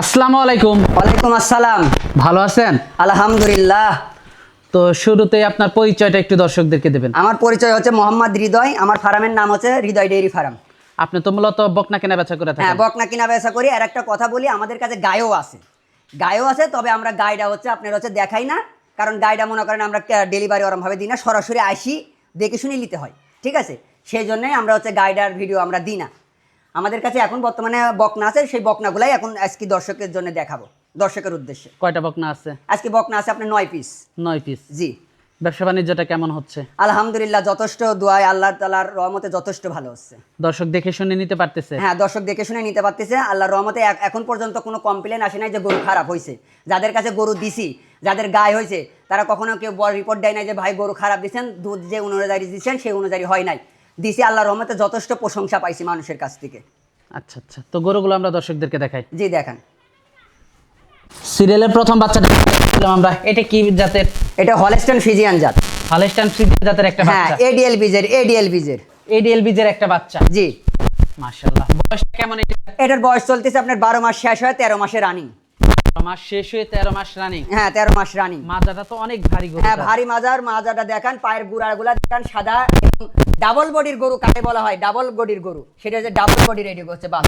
আসসালামু আলাইকুম। ওয়ালাইকুম আসসালাম। ভালো আছেন? আলহামদুলিল্লাহ। তো শুরুতেই আপনার পরিচয়টা একটু দর্শকদেরকে দেবেন। আমার পরিচয় হচ্ছে মোহাম্মদ হৃদয় আমার ফার্মের নাম হচ্ছে হৃদয় ডেইরি ফার্ম। আপনি তো মূলত বকনা কেনা বেচা করে হ্যাঁ থাকেন বকনা কিনা বেচা করি। আর একটা কথা বলি আমাদের কাছে গায়েও আছে। গায়েও আছে তবে আমরা গাইডা হচ্ছে আপনার হচ্ছে দেখাই না। কারণ গাইডা মনে করেন আমরা ডেলিভারি ওরমভাবে দিই না সরাসরি আসি দেখে শুনে নিতে হয়। ঠিক আছে? সেই জন্যই আমরা হচ্ছে গাইডার ভিডিও আমরা দিই না। আমাদের কাছে এখন বর্তমানে বকনা আছে সেই বকনাগুলাই এখন আজকে দর্শকের জন্য দেখাবো দর্শকের উদ্দেশ্যে। কয়টা বকনা আছে? আজকে বকনা আছে আপনার নয় পিস নয় পিস জি। ব্যবসা বাণিজ্যটা কেমন হচ্ছে? আলহামদুলিল্লাহ যথেষ্ট দোয়ায় আল্লাহ তালার রহমতে যথেষ্ট ভালো হচ্ছে। দর্শক দেখে শুনে নিতে পারতেছে? হ্যাঁ দর্শক দেখে শুনে নিতে পারতেছে আল্লাহর রহমতে এখন পর্যন্ত কোনো কমপ্লেন আসে নাই যে গরু খারাপ হয়েছে। যাদের কাছে গরু দিছি যাদের গায়ে হয়েছে তারা কখনো কেউ রিপোর্ট দেয় নাই যে ভাই গরু খারাপ দিচ্ছেন দুধ যে অনুযায়ী দিচ্ছেন সেই অনুযায়ী হয় নাই। দিছি আল্লাহর রহমতে যথেষ্ট প্রশংসা পাইছি মানুষের কাছ থেকে। আচ্ছা আচ্ছা। তো গরুগুলো আমরা দর্শকদেরকে দেখাই। জি দেখান। সিরিয়ালের প্রথম বাচ্চাটা আমরা। এটা কি জাতের? এটা হলেস্টন ফিজিয়ান জাত। হালেস্টান ফ্রিজিয়ান জাতের একটা বাচ্চা। হ্যাঁ বাচ্চা এডিএল বিজের এডিএল বিজের এডিএল বীজের একটা বাচ্চা। জি। মাশাআল্লাহ। বয়স কেমন এটা? এটার বয়স চলতেছে আপনার বারো মাস শেষ হয় তেরো মাসে রানিং মাস শেষ হয়ে তেরো মাস রানিং হ্যাঁ তেরো মাস রানিং মাজাটা তো অনেক ভারী গরু হ্যাঁ ভারী মাজার মাজাটা দেখান পায়ের গুড়াগুলা দেখান সাদা ডাবল বডির গরু কাকে বলা হয়? ডাবল বডির গরু। সেটা হচ্ছে ডাবল বডি রেডি করছে বাস।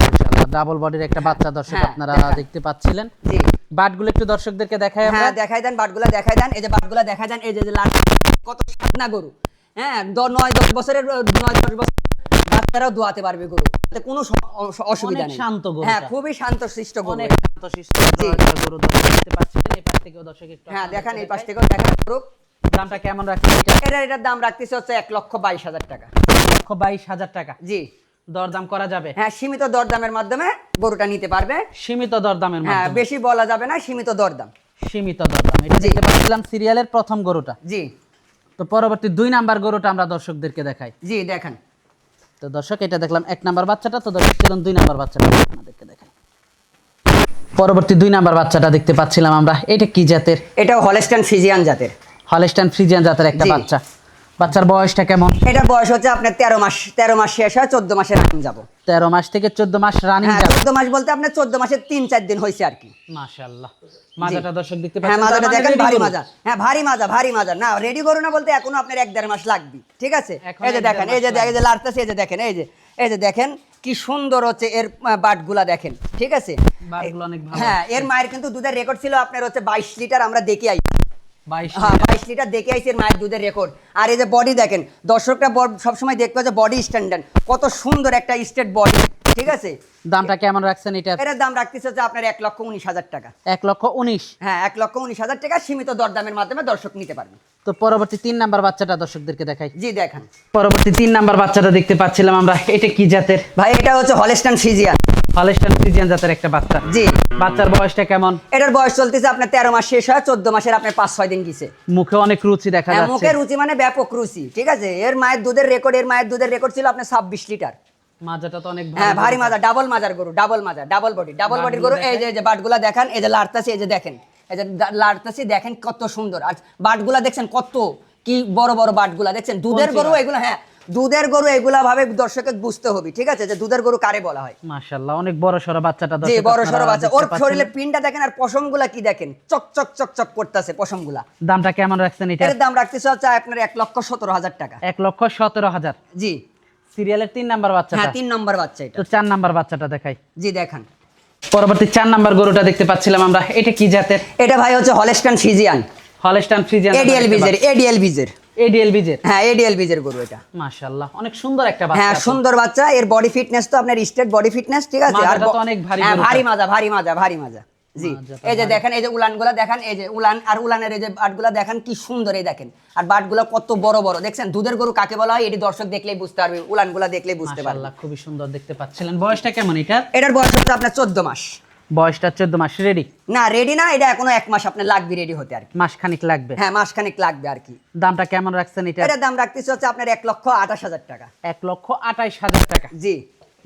ডাবল বডির একটা বাচ্চা দর্শক হ্যাঁ, আপনারা দেখতে পাচ্ছিলেন। জি। বাটগুলো একটু দর্শকদেরকে দেখাই আমরা। হ্যাঁ দেখাই দেন বাটগুলা দেখাই দেন। এই যে বাটগুলা দেখাই দেন এই যে যে লাল কত সাদনা গরু। হ্যাঁ দ- নয় দশ বছরের নয় দশ বছর বাচ্চারাও দোয়াতে পারবে গরু। কোনো অসুবিধা নেই। শান্ত গরুটা। হ্যাঁ খুবই শান্ত শিষ্ট গরু অনেক এটা। শান্তশিষ্ট গরু। দেখতে পাচ্ছিলেন এই পাশ থেকেও দর্শক একটু হ্যাঁ দেখান এই পাশ থেকেও দেখান গরু। দামটা কেমন রাখছেন এটা? এটার দাম রাখতেছে হচ্ছে এক লক্ষ বাইশ হাজার টাকা। লক্ষ বাইশ হাজার টাকা। জি। দরদাম করা যাবে? হ্যাঁ সীমিত দরদামের মাধ্যমে গরুটা নিতে পারবে। সীমিত দরদামের হ্যাঁ বেশি বলা যাবে না সীমিত দরদাম। সীমিত দরদাম। এটা দেখতে পাচ্ছিলাম সিরিয়ালের প্রথম গরুটা। জি। তো পরবর্তী দুই নাম্বার গরুটা আমরা দর্শকদেরকে দেখাই। জি দেখান। তো দর্শক এটা দেখলাম এক নাম্বার বাচ্চাটা। তো দর্শক চলুন দুই নাম্বার বাচ্চাটা আপনাদেরকে দেখাই। পরবর্তী দুই নাম্বার বাচ্চাটা দেখতে পাচ্ছিলাম আমরা। এটা কি জাতের? এটা হলেস্টান ফিজিয়ান জাতের। হলেস্টান ফ্রিজিয়ান জাতের একটা বাচ্চা। বাচ্চার বয়সটা কেমন? এটার বয়স হচ্ছে আপনার তেরো মাস তেরো মাস শেষ হয় চোদ্দ মাসে রানিং যাব। তেরো মাস থেকে চোদ্দ মাস রানিং হ্যাঁ যাবে? চোদ্দ মাস বলতে আপনার চোদ্দ মাসের তিন চার দিন হয়েছে আর কি। মাশাআল্লাহ। মাজাটা দর্শক দেখতে হ্যাঁ মাজাটা মানে দেখেন ভারী মাজা। হ্যাঁ ভারী মাজা ভারী মাজা। না রেডি করো না বলতে এখনও আপনার এক দেড় মাস লাগবে ঠিক আছে? এই যে দেখেন এই যে এই যে লাড়তেছে এই যে দেখেন এই যে এই যে দেখেন কি সুন্দর হচ্ছে এর বাটগুলা দেখেন ঠিক আছে? হ্যাঁ এর মায়ের কিন্তু দুধের রেকর্ড ছিল আপনার হচ্ছে বাইশ লিটার আমরা দেখি আই বাইশ হ্যাঁ লিটার দেখে আইছি এর মায়ের দুধের রেকর্ড আর এই যে বডি দেখেন দর্শকরা সবসময় দেখবে যে বডি স্ট্যান্ডার্ড কত সুন্দর একটা স্টেট বডি ঠিক আছে? দামটা কেমন রাখছেন এটা? এটার দাম রাখতেছে হচ্ছে আপনার এক লক্ষ উনিশ হাজার টাকা। এক লক্ষ উনিশ? হ্যাঁ এক লক্ষ উনিশ হাজার টাকা সীমিত দরদামের মাধ্যমে দর্শক নিতে পারবে। তো পরবর্তী তিন নাম্বার বাচ্চাটা দর্শকদেরকে দেখাই। জি দেখান। পরবর্তী তিন নাম্বার বাচ্চাটা দেখতে পাচ্ছিলাম আমরা। এটা কি জাতের? ভাই এটা হচ্ছে হলেস্টান ফিজিয়ান হলেস্টান ফ্রিজিয়ান জাতের একটা বাচ্চা। জি। বাচ্চার বয়সটা কেমন? এটার বয়স চলতেছে আপনার তেরো মাস শেষ হয় চোদ্দ মাসের আপনার পাঁচ ছয় দিন গেছে। মুখে অনেক রুচি দেখা হ্যাঁ, যাচ্ছে। মুখের রুচি মানে ব্যাপক রুচি ঠিক আছে? এর মায়ের দুধের রেকর্ড এর মায়ের দুধের রেকর্ড ছিল আপনার ছাব্বিশ লিটার। মাজাটা তো অনেক হ্যাঁ ভারী মাজা ডাবল মাজার গরু ডাবল মাজা ডাবল বডি ডাবল বডির গরু এই যে এই যে বাটগুলা দেখান এই যে লাড়তাছি এই যে দেখেন এই যে লাড়তাছি দেখেন কত সুন্দর। আর বাটগুলা দেখছেন কত কি বড় বড় বাটগুলা দেখছেন? দুধের গরু? এগুলো হ্যাঁ দুধের গরু এগুলা ভাবে দর্শকের বুঝতে হবে ঠিক আছে? যে দুধের গরু কারে বলা হয়। মাশাআল্লাহ অনেক বড় সড়ো বাচ্চাটা জি বড় সড়ো বাচ্চা ওর শরীরে পিনটা দেখেন আর পশমগুলা কি দেখেন? চক চক চক চক করতেছে পশমগুলা। দামটা কেমন রাখছেন এটা? এর দাম রাখতেছে হচ্ছে আপনার এক লক্ষ সতেরো হাজার টাকা। এক লক্ষ সতেরো হাজার। জি। সিরিয়ালের তিন নাম্বার বাচ্চাটা? হ্যাঁ তিন নম্বর বাচ্চা এটা। তো চার নাম্বার বাচ্চাটা দেখাই। জি দেখান। পরবর্তী চার নাম্বার গরুটা দেখতে পাচ্ছিলাম আমরা। এটা কি জাতের? এটা ভাই হচ্ছে Holstein Friesian. Holstein Friesian ADL বিজের ADL বিজের। এডিএল বীজের হ্যাঁ এডিএল বিজের গরু এটা। মাশাআল্লাহ অনেক সুন্দর একটা হ্যাঁ সুন্দর বাচ্চা এর বডি ফিটনেস তো আপনার স্টেট বডি ফিটনেস ঠিক আছে? মাজাটা অনেক ভারী হ্যাঁ ভারী মাজা ভারী মাজা ভারী মাজা। জি এই যে। দেখেন এই যে উলানগুলা দেখেন এই যে উলান আর উলানের এই যে বাটগুলা দেখেন কি সুন্দর এই দেখেন। আর বাটগুলা কত বড় বড় দেখছেন? দুধের গরু কাকে বলা হয়? এটি দর্শক দেখলেই বুঝতে পারবে উলান উলানগুলা দেখলেই বুঝতে পারবে। খুবই সুন্দর দেখতে পাচ্ছিলেন। বয়সটা কেমন এটা এটার বয়স হচ্ছে আপনার চোদ্দ মাস। বয়সটা চোদ্দ মাস রেডি না রেডি না এটা এখনও এক মাস আপনার লাগবে রেডি হতে আর কি। মাস খানিক লাগবে? হ্যাঁ মাসখানেক লাগবে আর কি। দামটা কেমন রাখছেন এটা এটার দাম রাখতেছে হচ্ছে আপনার এক লক্ষ আঠাশ হাজার টাকা। এক লক্ষ আঠাশ হাজার টাকা? জি।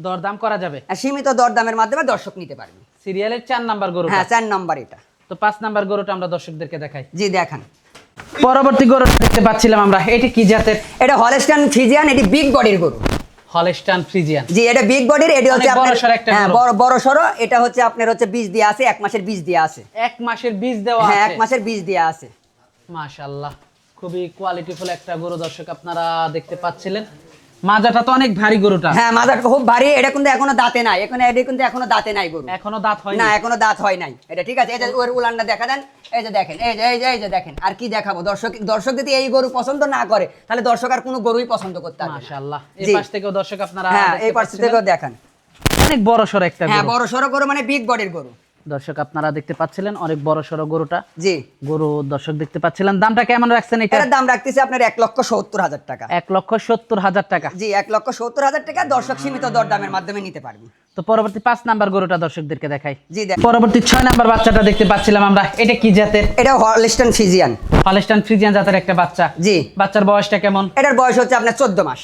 দরদাম করা যাবে? সীমিত দরদামের মাধ্যমে দর্শক নিতে পারবে। সিরিয়ালের চার নাম্বার গরু হ্যাঁ চার নাম্বার এটা। তো পাঁচ নাম্বার গরুটা আমরা দর্শকদেরকে দেখাই। জি দেখান। পরবর্তী গরুটা দেখতে পাচ্ছিলাম আমরা। এটি কি জাতের? এটা হলেস্টান ফিজিয়ান এটি বিগ বডির গরু। Holstein Friesian. জি এটা বিগ বডির এটা হচ্ছে আপনার হ্যাঁ বড় বড় এটা হচ্ছে আপনার হচ্ছে বীজ দিয়ে আছে এক মাসের বীজ দিয়ে আছে। এক মাসের বীজ দেওয়া হ্যাঁ এক মাসের বীজ দিয়ে আছে। মাশাআল্লাহ খুবই কোয়ালিটিফুল একটা গরু দর্শক আপনারা দেখতে পাচ্ছিলেন। মাজাটা তো অনেক ভারী গরুটা। হ্যাঁ মাজার খুব ভারী এটা কিন্তু এখনও দাঁতে নাই। এখন এটা কিন্তু এখনও দাঁতে নাই গরু। এখনও দাঁত হয় না এখনও দাঁত হয় নাই। এটা ঠিক আছে এই যে ওর উলানটা দেখা দেন এই যে দেখেন এই যে এই যে এই যে দেখেন আর কি দেখাবো? দর্শক দর্শক যদি এই গরু পছন্দ না করে তাহলে দর্শক আর কোনো গরুই পছন্দ করতে পারবে মাশাআল্লাহ। এই। পাশ থেকেও দর্শক আপনারা হ্যাঁ এই পাশ থেকেও দেখান। অনেক বড় সড়ো একটা হ্যাঁ বড় সড়ো গরু মানে বিগ বডির গরু। দর্শক আপনারা দেখতে পাচ্ছিলেন অনেক বড় সড়ো গরুটা। জি। গরু দর্শক দেখতে পাচ্ছিলেন। দামটা কেমন রাখছেন এটা? এটার দাম রাখতেছে আপনার এক লক্ষ সত্তর হাজার টাকা। এক লক্ষ সত্তর হাজার টাকা। জি এক লক্ষ সত্তর হাজার টাকা দর্শক সীমিত দরদামের মাধ্যমে নিতে পারবে। তো পরবর্তী পাঁচ নাম্বার গরুটা দর্শকদেরকে দেখাই। জি দেখ। পরবর্তী ছয় নাম্বার বাচ্চাটা দেখতে পাচ্ছিলাম আমরা। এটা কি জাতের? এটা হলিস্টন ফিজিয়ান হলস্টান ফ্রিজিয়ান জাতের একটা বাচ্চা। জি। বাচ্চার বয়সটা কেমন? এটার বয়স হচ্ছে আপনার চোদ্দ মাস।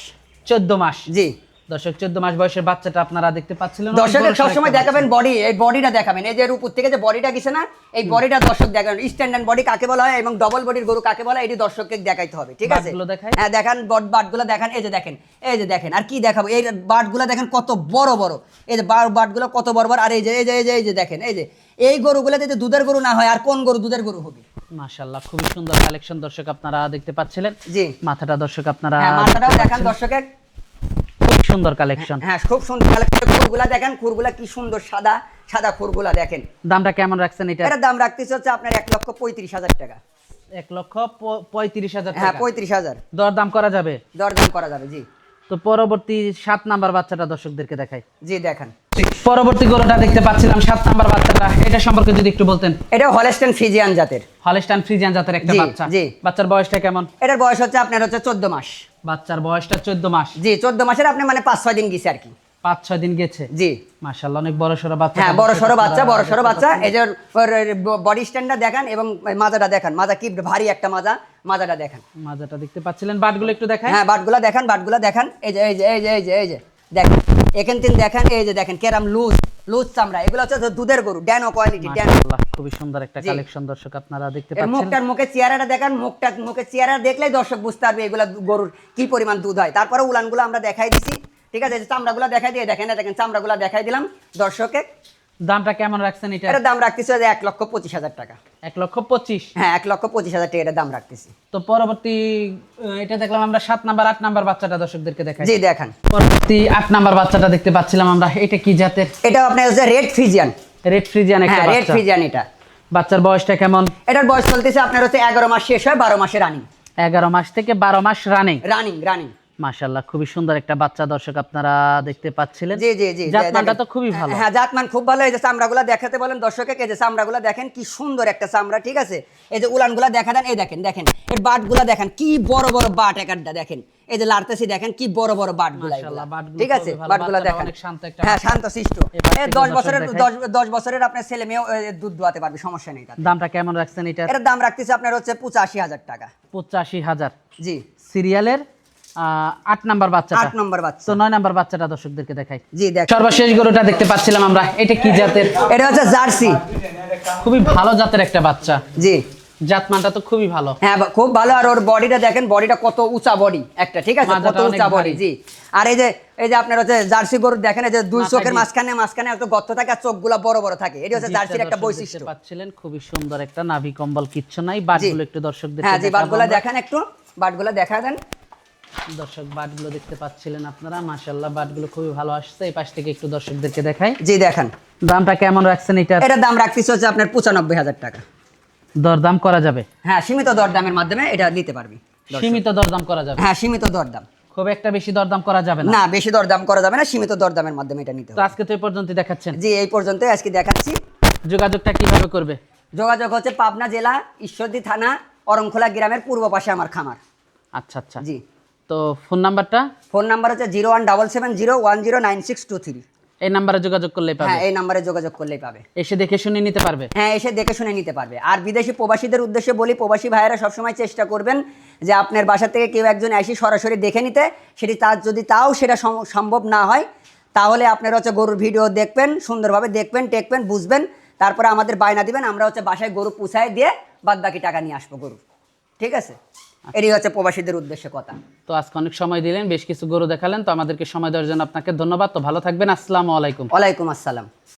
চোদ্দ মাস। জি। দর্শক চোদ্দ মাস বয়সের বাচ্চাটা আপনারা দেখতে পাচ্ছিলেন। সড়ো সবসময় দেখাবেন বডি এই বডিটা দেখাবেন। এই যে উপর থেকে যে বডিটা গেছে না এই বডিটা দর্শক দেখাবেন। স্ট্যান্ডার্ড বডি কাকে বলা হয় এবং ডবল বডির গরু কাকে বলা হয় এটি দর্শককে দেখাইতে হবে ঠিক আছে? হ্যাঁ দেখান বট বাটগুলো দেখান এই যে দেখেন এই যে দেখেন আর কি দেখাবো? এই বাটগুলো দেখেন কত বড় বড়। এই যে বাটগুলো কত বড় বড় আর এই যে এই যে এই যে এই যে দেখেন এই যে এই গরুগুলো যদি দুধের গরু না হয় আর কোন গরু দুধের গরু হবে? মাশাআল্লাহ খুবই সুন্দর কালেকশন দর্শক আপনারা দেখতে পাচ্ছিলেন। জি। মাথাটা দর্শক আপনারা হ্যাঁ মাথাটাও দেখান দর্শকের। খুব সুন্দর কালেকশন হ্যাঁ খুব সুন্দর কালেকশন খুরগুলা দেখেন খুরগুলা কি সুন্দর সাদা সাদা খুরগুলা দেখেন। দামটা কেমন রাখছেন এটা? এটার দাম রাখতেছে হচ্ছে আপনার এক লক্ষ পঁয়ত্রিশ হাজার টাকা। এক লক্ষ পঁয়ত্রিশ হাজার হ্যাঁ পঁয়ত্রিশ হাজার। দর দাম করা যাবে? দরদাম করা যাবে জি। তো পরবর্তী সাত নাম্বার বাচ্চাটা দর্শকদেরকে দেখাই। জি দেখান। পরবর্তী গরুটা দেখতে পাচ্ছিলাম সাত নাম্বার বাচ্চাটা। এটা সম্পর্কে যদি একটু বলতেন। এটা হলেস্টেন ফিজিয়ান জাতের। হলস্টান ফ্রিজিয়ান জাতের একটা বাচ্চা। জি। বাচ্চার বয়সটা কেমন? এটার বয়স হচ্ছে আপনার হচ্ছে চোদ্দ মাস। বাচ্চার বয়সটা চোদ্দ মাস। জি চোদ্দ মাসের আপনি মানে পাঁচ ছয় দিন গেছে আর কি। পাঁচ ছয় দিন গেছে? জি। মাশাআল্লাহ অনেক বড় সড়ো বাচ্চা। হ্যাঁ বড় সড়ো বাচ্চা বড় সড়ো বাচ্চা। এই যে বডি স্ট্যান্ডটা দেখান এবং মাজাটা দেখান। মাজা কি ভারী একটা মাজা মাজাটা দেখান। মাজাটা দেখতে পাচ্ছিলেন বাটগুলো একটু দেখায় হ্যাঁ বাটগুলা দেখান বাটগুলা দেখান। এই যে এই যে এই যে এই যে এই যে। দেখেন এখান থেকে দেখেন এই যে দেখেন কেরাম লুজ লুজ চামড়া এগুলো হচ্ছে দুধের গরু ড্যানো কোয়ালিটি ড্যানো। খুবই সুন্দর একটা কালেকশন দর্শক আপনারা দেখতে পাচ্ছেন। মুখটার মুখে চেহারাটা দেখেন মুখটা মুখে চেহারা দেখলেই দর্শক বুঝতে পারবে এগুলা গরুর কি পরিমাণ দুধ হয়। তারপরে উলানগুলো আমরা দেখাই দিছি ঠিক আছে? চামড়াগুলো দেখাই দিয়ে দেখেন দেখেন চামড়াগুলো দেখাই দিলাম দর্শকে। দামটা কেমন রাখছেন এটা? এটার দাম রাখতেছি যে এক লক্ষ পঁচিশ হাজার টাকা। এক লক্ষ পঁচিশ? হ্যাঁ এক লক্ষ পঁচিশ হাজার টাকা এটার দাম রাখতেছি। তো পরবর্তী এটা দেখলাম আমরা সাত নাম্বার আট নাম্বার বাচ্চাটা দর্শকদেরকে দেখাই। জি দেখান। পরবর্তী আট নাম্বার বাচ্চাটা দেখতে পাচ্ছিলাম আমরা এটা কি জাতের? এটা আপনার হচ্ছে রেড ফ্রিজিয়ান রেড ফ্রিজিয়ান একটা হ্যাঁ রেড ফ্রিজিয়ান এটা। বাচ্চার বয়সটা কেমন? এটার বয়স চলতেছে আপনার হচ্ছে এগারো মাস শেষ হয় বারো মাসে রানিং এগারো মাস থেকে বারো মাস রানিং রানিং রানিং মাশাল্লাহ খুবই সুন্দর একটা বাচ্চা দর্শক আপনারা দেখতে পাচ্ছিলেন। জি জি জি জাতমানটা তো খুবই ভালো। হ্যাঁ জাতমান খুব ভালো। এই যে চামড়াগুলো দেখাতে বলেন দর্শকে এই যে চামড়াগুলো দেখেন কি সুন্দর একটা চামড়া ঠিক আছে? এই যে উলানগুলো দেখা দেন এই দেখেন দেখেন এর বাটগুলো দেখেন কি বড় বড় বাট একাডটা দেখেন। এই যে লাড়তেছি দেখেন কি বড় বড় মাশাআল্লাহ, বাটগুলো ঠিক আছে। বাটগুলো বাচ্চাটা দেখেন। অনেক শান্ত একটা হ্যাঁ শান্ত শিষ্ট। দশ বছরের। দশ বছরের আপনার ছেলে মেয়েও দুধ দোয়াতে পারবে সমস্যা নেই। দামটা কেমন রাখছেন এটা এটার দাম রাখতেছে আপনার হচ্ছে পঁচাশি হাজার টাকা। পঁচাশি হাজার। জি। সিরিয়ালের আট নাম্বার বাচ্চাটা। আট নম্বর বাচ্চা। তো নয় নাম্বার বাচ্চাটা দর্শকদেরকে দেখাই। জি দেখ। সর্বশেষ গরুটা দেখতে পাচ্ছিলাম আমরা। এটা কি জাতের? এটা হচ্ছে জার্সি। খুবই ভালো জাতের একটা বাচ্চা। জি। জাতমানটা তো খুবই ভালো। হ্যাঁ খুব ভালো। আর ওর বডিটা দেখেন বডিটা কত উঁচা বডি একটা ঠিক আছে? কত উঁচা বডি জি। আর এই যে এই যে আপনার হচ্ছে জার্সি গরু দেখেন এই যে দুই চোখের মাঝখানে মাঝখানে একটা গর্ত থাকে আর চোখগুলো বড় বড় থাকে। এটি হচ্ছে জার্সির একটা বৈশিষ্ট্য। পাচ্ছিলেন। খুবই সুন্দর একটা নাভি কম্বল কিচ্ছু নাই। বাটগুলো একটু দর্শকদের হ্যাঁ জি বাটগুলো দেখেন একটু। বাটগুলো দেখা দেন। দর্শক বাটগুলো দেখতে পাচ্ছিলেন আপনারা। মাশাল্লাহ বাটগুলো খুবই ভালো আসছে। এই পাশ থেকে একটু দর্শকদেরকে দেখাই। জি দেখেন। দামটা কেমন রাখছেন এটা? এটার দাম রাখতেছে হচ্ছে আপনার পঁচানব্বই হাজার টাকা। দরদাম করা যাবে? হ্যাঁ সীমিত দরদামের মাধ্যমে এটা নিতে পারবি। সীমিত দরদাম করা যাবে? হ্যাঁ সীমিত দরদাম। খুব একটা বেশি দরদাম করা যাবে না? না বেশি দরদাম করা যাবে না সীমিত দরদামের মাধ্যমে এটা নিতে তো হবে। আজকে তো এই পর্যন্ত দেখাচ্ছেন? জি এই পর্যন্ত আজকে দেখাচ্ছি। যোগাযোগটা কীভাবে করবে? যোগাযোগ হচ্ছে পাবনা জেলা ঈশ্বরদী থানা অরংখোলা গ্রামের পূর্ব পাশে আমার খামার। আচ্ছা আচ্ছা। জি। তো ফোন নাম্বারটা? ফোন নাম্বার হচ্ছে zero one double seven zero one zero nine six two three. এই নাম্বারে যোগাযোগ করলেই পাবে? হ্যাঁ এই নাম্বারে যোগাযোগ করলেই পাবে। এসে দেখে শুনে নিতে পারবে? হ্যাঁ এসে দেখে শুনে নিতে পারবে। আর বিদেশি প্রবাসীদের উদ্দেশ্যে বলি প্রবাসী ভাইয়েরা সবসময় চেষ্টা করবেন যে আপনার বাসা থেকে কেউ একজন এসে সরাসরি দেখে নিতে। সেটি তার যদি তাও সেটা সম- সম্ভব না হয় তাহলে আপনার হচ্ছে গরুর ভিডিও দেখবেন সুন্দরভাবে দেখবেন টেকবেন বুঝবেন। তারপরে আমাদের বায়না দিবেন আমরা হচ্ছে বাসায় গরু পুষায় দিয়ে বাদ বাকি টাকা নিয়ে আসব গরু ঠিক আছে? এটাই হচ্ছে প্রবাসীদের উদ্দেশ্যে কথা। তো আজকে অনেক সময় দিলেন বেশ কিছু গরু দেখালেন তো আমাদেরকে সময় দেওয়ার জন্য আপনাকে ধন্যবাদ। তো ভালো থাকবেন আসসালামু আলাইকুম। ওয়ালাইকুম আসসালাম।